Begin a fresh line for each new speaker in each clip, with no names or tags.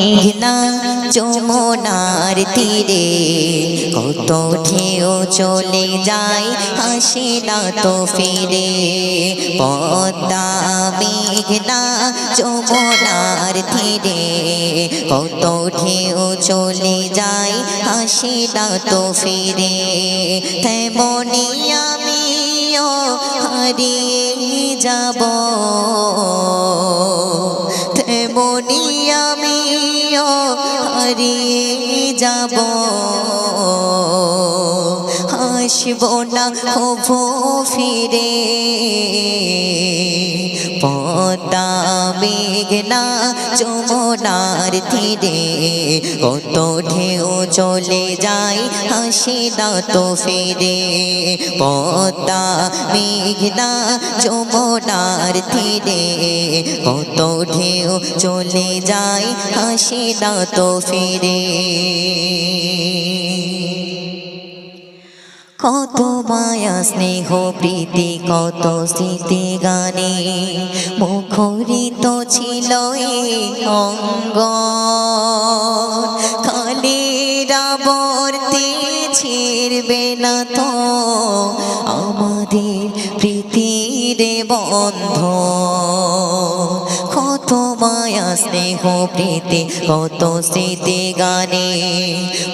মেঘনা যমুনার তীরে কত ঢেউ চলে যায়, হাসে না তো ফিরে। পদ্মা মেঘনা যমুনার তীরে কত ঢেউ চলে যায়, হাসে না তো ফিরে। তেমনি আমিও হারিয়ে যাব। হারিয়ে যাব। হাসব না হব ফিরে। পদ্মা মেঘনা যমুনার তীরে, কত ঢেউ চলে যায় হাসি না তো ফিরে। পদ্মা মেঘনা যমুনার তীরে, কত ঢেউ চলে যায় হাসি না তো ফিরে। কত মায়া স্নেহ, প্রীতি, কত স্মৃতি গানে। মুখরিত ছিল অঙ্গ। কালেরা বর্তে ছিড়বে না তো আমাদের প্রীতির বন্ধ। স্নেহ প্রীতি কত স্মৃতি গানে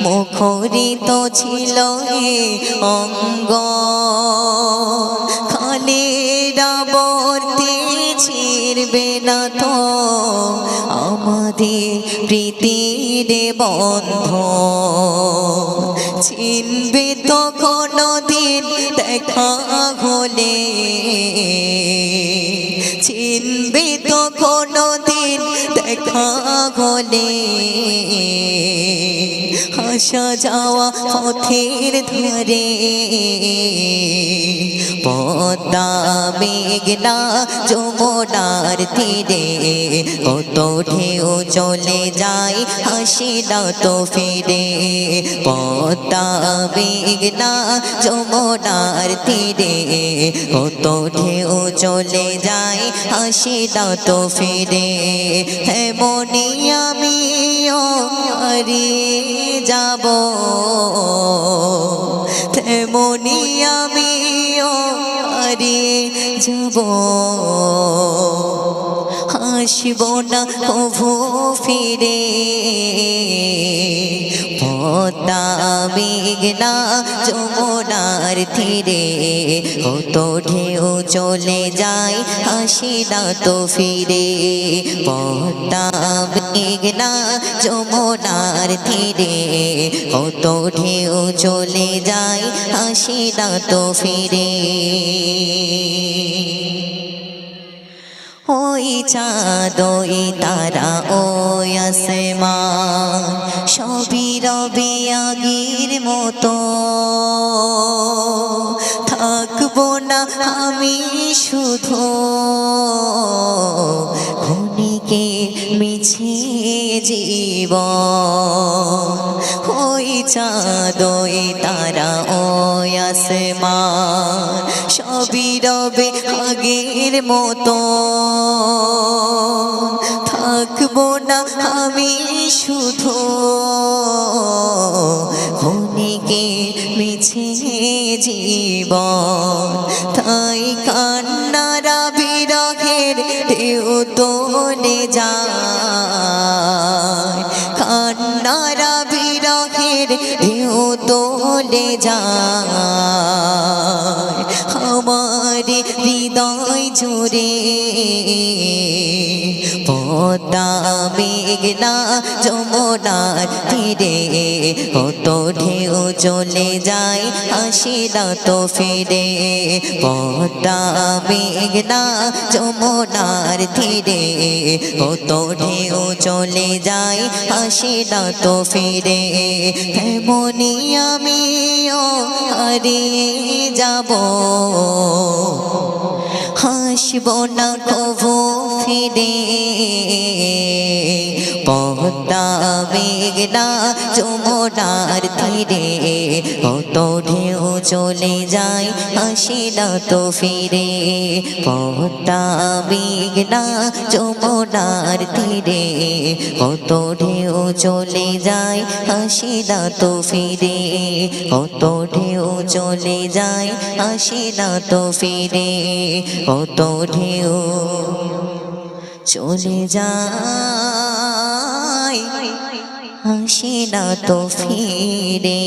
মুখরিত ছিল এ অঙ্গ। খালেরা বর্তে ছিড়বে না তো আমাদের প্রীতির বন্ধ। চিনবে তো কোনো দিন দেখা হলে হলে আসা যাওয়া পথের ধারে। পদ্মা মেঘনা যমুনার তীরে। কত ঢেউ চলে যায়, হাসি না তো ফিরে। পদ্মা মেঘনা যমুনার তীরে। কত ঢেউ চলে যায়, হাসি না তো ফিরে। এমনি আমিও হারিয়ে যাব। তেমনি হারিয়ে যাব। হাসিব না কভু ফিরে। পদ্মা মেঘনা যমুনার তীরে, কত ঢেউ চলে যায়, হাসি না তো ফিরে। পদ্মা মেঘনা যমুনার তীরে, কত ঢেউ চলে যায়, হাসি না তো ফিরে। ওই চাঁদ ওই তারা ওই আসমান, সবই রবে আগের মতো। থাকব না আমি শুধু ক্ষণিকে মিছে জীব ওই চাঁদ ওই তারা ওই আসমান সবই রবে আগের মতো। থাকব না আমি শুধু। ক্ষণিকে মিছে জীবন। তাই কান্নারা বিরহের ঢেউ তোলে যায়। বিরহের ঢেউ তোলে যা আমার হৃদয় জুড়ে পদ্মা মেঘনা যমুনার তীরে কত ঢেউ চলে যায় হাসি না তো ফিরে পদ্মা মেঘনা যমুনার তীরে কত ঢেউ চলে যায় হাসি না তো ফিরে তেমনি আমিও হারিয়ে যাব হাসব না কবু ফিরে পদ্মা মেঘনা যমুনার তীরে কত ঢেউ চলে যায়, হাসি না তো ফিরে। পদ্মা মেঘনা যমুনার তীরে কত ঢেউ চলে যায়, হাসি না তো ফিরে। কত ঢেউ চলে যায়, হাসি না তো ফিরে। কত ঢেউ চলে যায়। হাসি না তো ফিরে।